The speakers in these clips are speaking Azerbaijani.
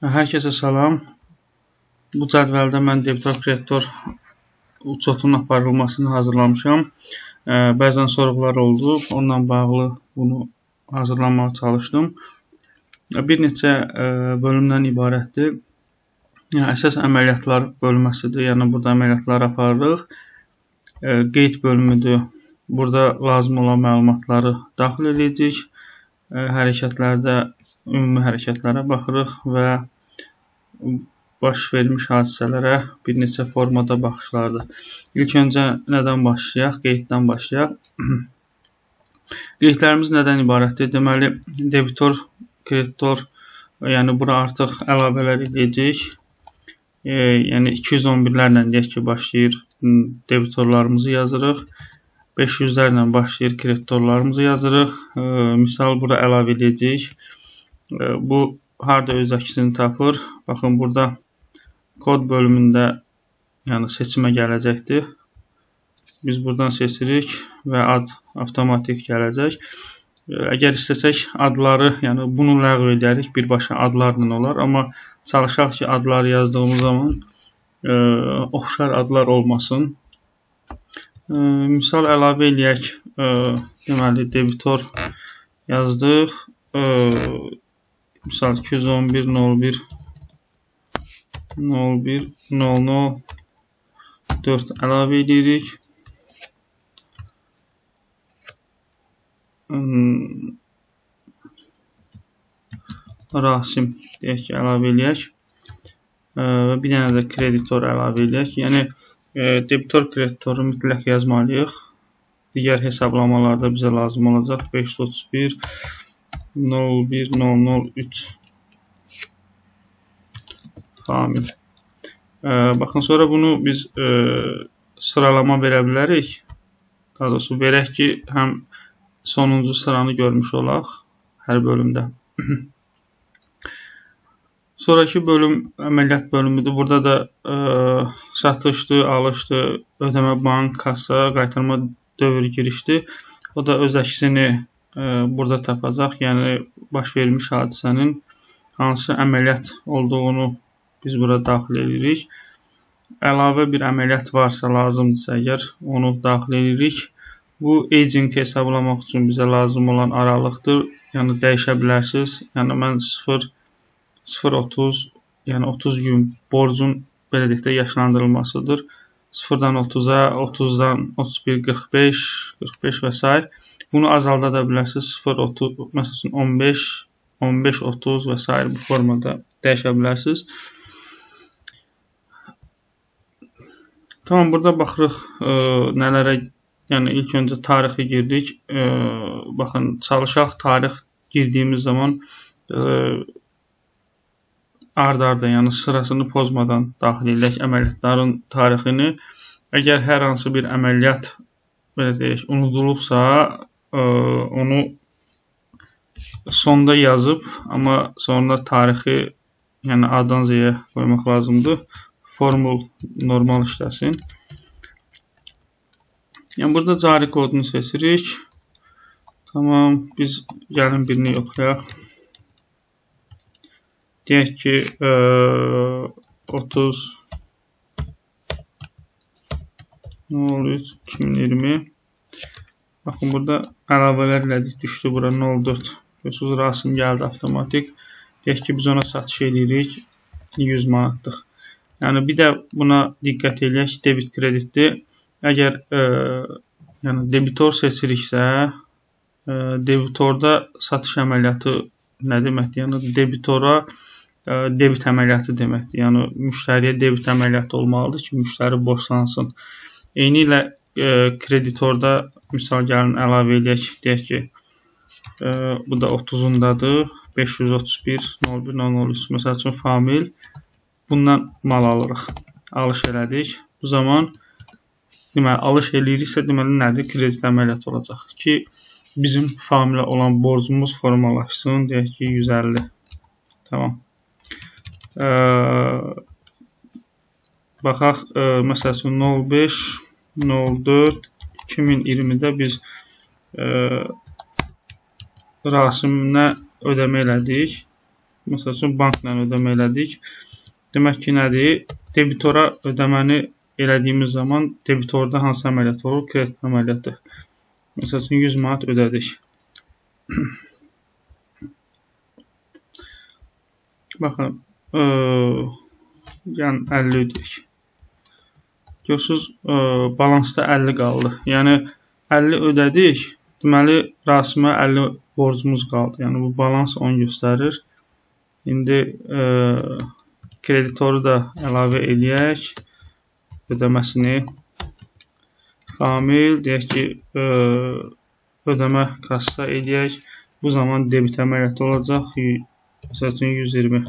Hər kəsə salam. Bu cədvəldə mən debitor kreditor uçotun aparılmasını hazırlamışam. Bəzən sorğular oldu. Onunla bağlı bunu hazırlamağa çalışdım. Bir neçə bölümdən ibarətdir. Yəni əsas əməliyyatlar bölməsidir. Yəni burada əməliyyatları aparırıq. Qeyd bölümüdür. Burada lazım olan məlumatları daxil edəcəyik hərəkətlərdə ümumi hərəkətlərə baxırıq və baş vermiş hadisələrə bir neçə formada baxışlardır. İlk öncə nədən başlayaq? Qeyddən başlayaq. Qeydlərimiz nədən ibarətdir? Deməli, debitor, kreditor, yəni bura artıq əlavələr edəcəyik. E, yəni 211-lərlə deyək ki, başlayır debitorlarımızı yazırıq. 500-lərlə başlayır kreditorlarımızı yazırıq. E, misal bura əlavə edəcəyik. E, bu harda öz əksini tapır? Baxın burada kod bölümündə yəni seçimə gələcəkdir. Biz buradan seçirik və ad avtomatik gələcək. E, əgər istəsək adları, yəni bunu ləğv edərik, birbaşa adlarla olar, amma çalışaq ki, adları yazdığımız zaman ə, oxşar adlar olmasın. Misal əlavə eləyək. Deməli, debitor yazdıq. Misal 211 01 01 00 4 əlavə edirik. Rasim deyək ki, əlavə eləyək. Və bir dənə də kreditor əlavə eləyək. Yəni debitor kreditoru mütləq yazmalıyıq. Digər hesablamalarda bizə lazım olacaq 531 01003 famil. Baxın, sonra bunu biz ə, sıralama verə bilərik. Daha doğrusu verək ki, həm sonuncu sıranı görmüş olaq hər bölümdə. Sonrakı bölüm əməliyyat bölümüdür. Burada da ə, e, satışdır, alışdır, ödəmə bank, kassa, qaytarma dövr girişdir. O da öz əksini e, burada tapacaq. Yəni baş vermiş hadisənin hansı əməliyyat olduğunu biz bura daxil edirik. Əlavə bir əməliyyat varsa, lazımdırsa əgər onu daxil edirik. Bu aging hesablamaq üçün bizə lazım olan aralıqdır. Yəni dəyişə bilərsiniz. Yəni mən 0 0.30 yəni 30 gün borcun belə deyək də yaşlandırılmasıdır. 0-dan 30-a, 30-dan 31, 45, 45 və s. Bunu azalda da bilərsiniz. 0, 30, məsələn 15, 15, 30 və s. bu formada dəyişə bilərsiniz. Tamam, burada baxırıq ə, e, nələrə, yəni ilk öncə tarixi girdik. Ə, e, baxın, çalışaq tarix girdiyimiz zaman ə, e, ard-arda, yəni sırasını pozmadan daxil edək əməliyyatların tarixini. Əgər hər hansı bir əməliyyat belə deyək, unudulubsa, ə, onu sonda yazıb, amma sonra tarixi, yəni A-dan Z-yə qoymaq lazımdır. Formul normal işləsin. Yəni burada cari kodunu seçirik. Tamam, biz gəlin birini yoxlayaq. Deyək ki, ə, 30 03 2020 Baxın, burada əlavələr elədik, düşdü bura 04. Görürsünüz, Rasim gəldi avtomatik. Deyək ki, biz ona satış edirik 100 manatlıq. Yəni, bir də buna diqqət eləyək, debit kreditdir. Əgər ə, yəni debitor seçiriksə, ə, debitorda satış əməliyyatı nə deməkdir? Yəni, debitora debit əməliyyatı deməkdir. Yəni müştəriyə debit əməliyyatı olmalıdır ki, müştəri borclansın. Eyni ilə e, kreditorda misal gəlin əlavə edək, deyək ki, e, bu da 30-undadır. 531 0103 məsəl üçün famil bundan mal alırıq. Alış elədik. Bu zaman deməli alış eləyiriksə deməli nədir? Kredit əməliyyatı olacaq ki, bizim familə olan borcumuz formalaşsın. Deyək ki, 150. Tamam. Ə, baxaq, ə, məsəl üçün 05 04 2020-də biz ə, Rasimlə ödəmə elədik. Məsəl üçün bankla ödəmə elədik. Demək ki, nədir? Debitora ödəməni elədiyimiz zaman debitorda hansı əməliyyat olur? Kredit əməliyyatı. Məsəl üçün 100 manat ödədik. Baxın, yəni 50 ödəyik. Görürsüz, balansda 50 qaldı. Yəni 50 ödədik. Deməli, Rasimə 50 borcumuz qaldı. Yəni bu balans 10 göstərir. İndi ə, kreditoru da əlavə eləyək. Ödəməsini famil deyək ki, ə, ödəmə kassa eləyək. Bu zaman debit əməliyyatı olacaq. Məsəl üçün 120.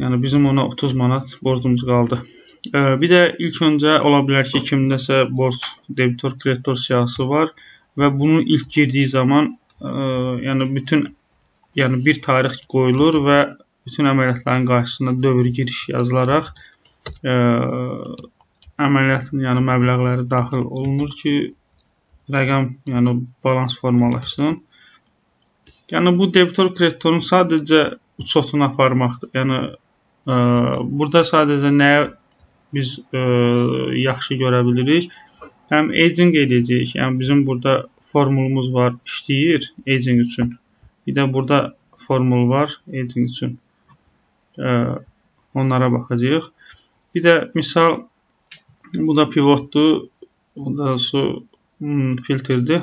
Yəni bizim ona 30 manat borcumuz qaldı. Bir də ilk öncə ola bilər ki, kimdəsə borc debitor kreditor siyahısı var və bunu ilk girdiyi zaman ə, yəni bütün yəni bir tarix qoyulur və bütün əməliyyatların qarşısında dövr giriş yazılaraq ə, əməliyyatın yəni məbləğləri daxil olunur ki, rəqəm yəni balans formalaşsın. Yəni bu debitor kreditorun sadəcə uçotunu aparmaqdır. Yəni Burada sadəcə nəyə biz ə, yaxşı görə bilirik? Həm aging eləyəcəyik. Yəni bizim burada formulumuz var, işləyir aging üçün. Bir də burada formul var aging üçün. Ə, onlara baxacağıq. Bir də misal bu da pivotdur. Ondan sonra hmm, filtrdir.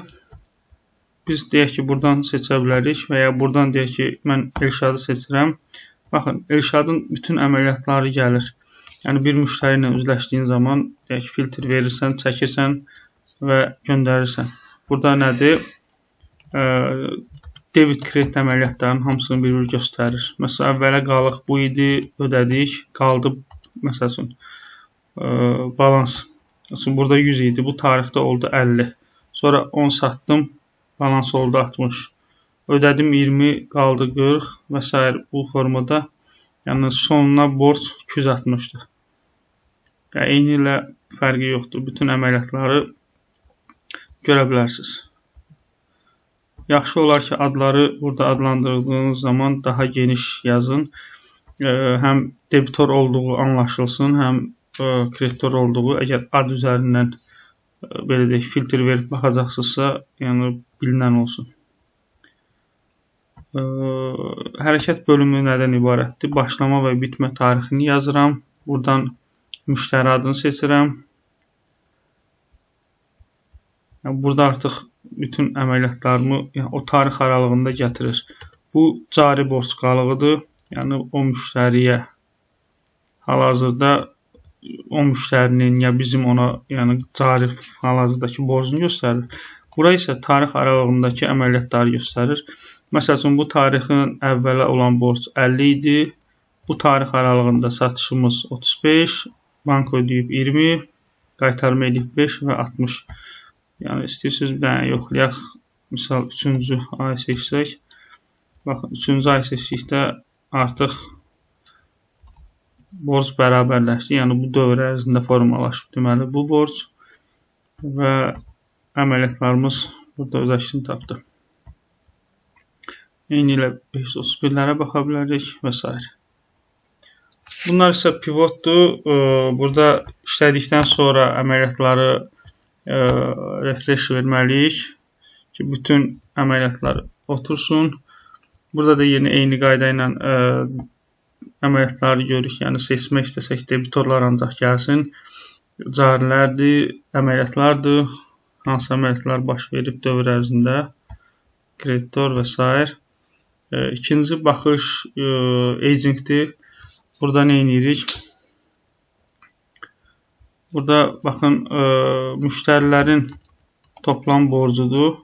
Biz deyək ki, buradan seçə bilərik və ya buradan deyək ki, mən Elşadı seçirəm. Baxın, Elşadın bütün əməliyyatları gəlir. Yəni bir müştəri ilə üzləşdiyin zaman deyək filtr verirsən, çəkirsən və göndərirsən. Burada nədir? E, debit kredit əməliyyatlarının hamısını bir-bir göstərir. Məsələn, əvvələ qalıq bu idi, ödədik, qaldı məsəl üçün e, balans. Məsələn, burada 100 idi, bu tarixdə oldu 50. Sonra 10 satdım, balans oldu 60 ödədim 20, qaldı 40 və s. bu formada. Yəni sonuna borc 260-dır. Yəni eyni ilə fərqi yoxdur. Bütün əməliyyatları görə bilərsiniz. Yaxşı olar ki, adları burada adlandırdığınız zaman daha geniş yazın. Həm debitor olduğu anlaşılsın, həm kreditor olduğu. Əgər ad üzərindən belə deyək, filtr verib baxacaqsınızsa, yəni bilinən olsun hərəkət bölümü nədən ibarətdir? Başlama və bitmə tarixini yazıram. Buradan müştəri adını seçirəm. Burada artıq bütün əməliyyatlarımı yəni, o tarix aralığında gətirir. Bu cari borc qalığıdır. Yəni o müştəriyə hal-hazırda o müştərinin ya bizim ona yəni cari hal-hazırdakı borcunu göstərir. Bura isə tarix aralığındakı əməliyyatları göstərir. Məsəl üçün bu tarixin əvvələ olan borc 50 idi. Bu tarix aralığında satışımız 35, bank ödəyib 20, qaytarma edib 5 və 60. Yəni istəyirsiniz bir dənə yoxlayaq. Misal 3-cü ay seçsək. Baxın 3-cü ay seçdikdə artıq borc bərabərləşdi. Yəni bu dövr ərzində formalaşıb. Deməli bu borc və əməliyyatlarımız burada öz əksini tapdı. Eyni ilə 531-lərə baxa bilərik və s. Bunlar isə pivotdur. Burada işlədikdən sonra əməliyyatları refresh verməliyik ki, bütün əməliyyatlar otursun. Burada da yeni eyni qayda ilə əməliyyatları görürük. Yəni seçmək istəsək debitorlar ancaq gəlsin. Carilərdir, əməliyyatlardır. Hansı əməliyyatlar baş verib dövr ərzində kreditor və s. İkinci baxış e, agingdir. Burada nə edirik? Burada baxın e, müştərilərin toplam borcudur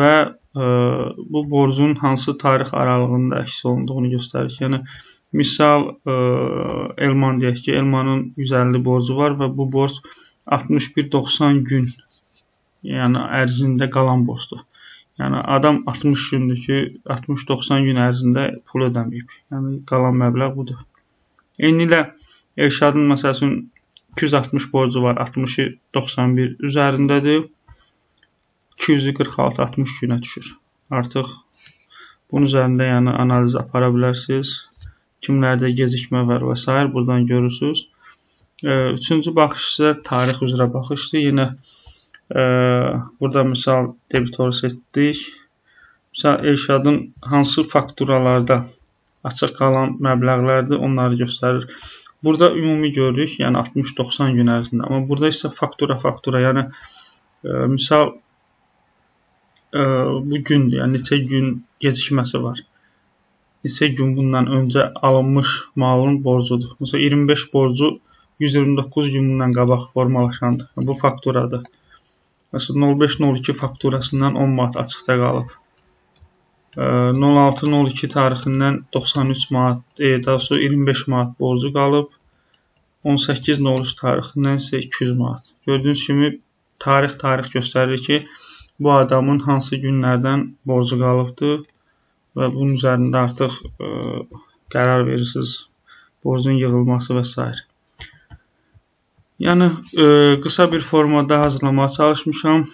və e, bu borcun hansı tarix aralığında əks olunduğunu göstərir. Yəni misal ə, Elman deyək ki, Elmanın 150 borcu var və bu borc 61-90 gün yəni ərzində qalan borcdur. Yəni adam 60 gündür ki, 60-90 gün ərzində pul ödəməyib. Yəni qalan məbləğ budur. Eyni ilə Elşadın məsəl üçün 260 borcu var, 60-ı 91 üzərindədir. 246 60 günə düşür. Artıq Bunun üzərində yəni analiz apara bilərsiniz. Kimlərdə gecikmə var və s. buradan görürsüz. Üçüncü baxış isə tarix üzrə baxışdır. Yenə burada misal debitoru seçdik. Misal Elşadın hansı fakturalarda açıq qalan məbləğlərdir, onları göstərir. Burada ümumi görürük, yəni 60-90 gün ərzində. Amma burada isə faktura faktura, yəni e, misal e, bu gündür, yəni neçə gün gecikməsi var. Neçə gün bundan öncə alınmış malın borcudur. Məsələn 25 borcu 129 gün bundan qabaq formalaşandır. Bu fakturadır. Məsələn 05-02 fakturasından 10 manat açıqda qalıb. 06-02 tarixindən 93 manat, e, daha sonra 25 manat borcu qalıb. 18 Novruz tarixindən isə 200 manat. Gördüyünüz kimi tarix tarix göstərir ki, bu adamın hansı günlərdən borcu qalıbdır və bunun üzərində artıq ə, qərar verirsiniz borcun yığılması və s. Yəni e, qısa bir formada hazırlamağa çalışmışam.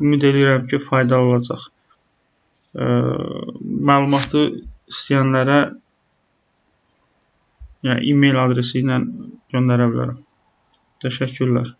Ümid edirəm ki, faydalı olacaq məlumatı istəyənlərə yəni e-mail adresi ilə göndərə bilərəm. Təşəkkürlər.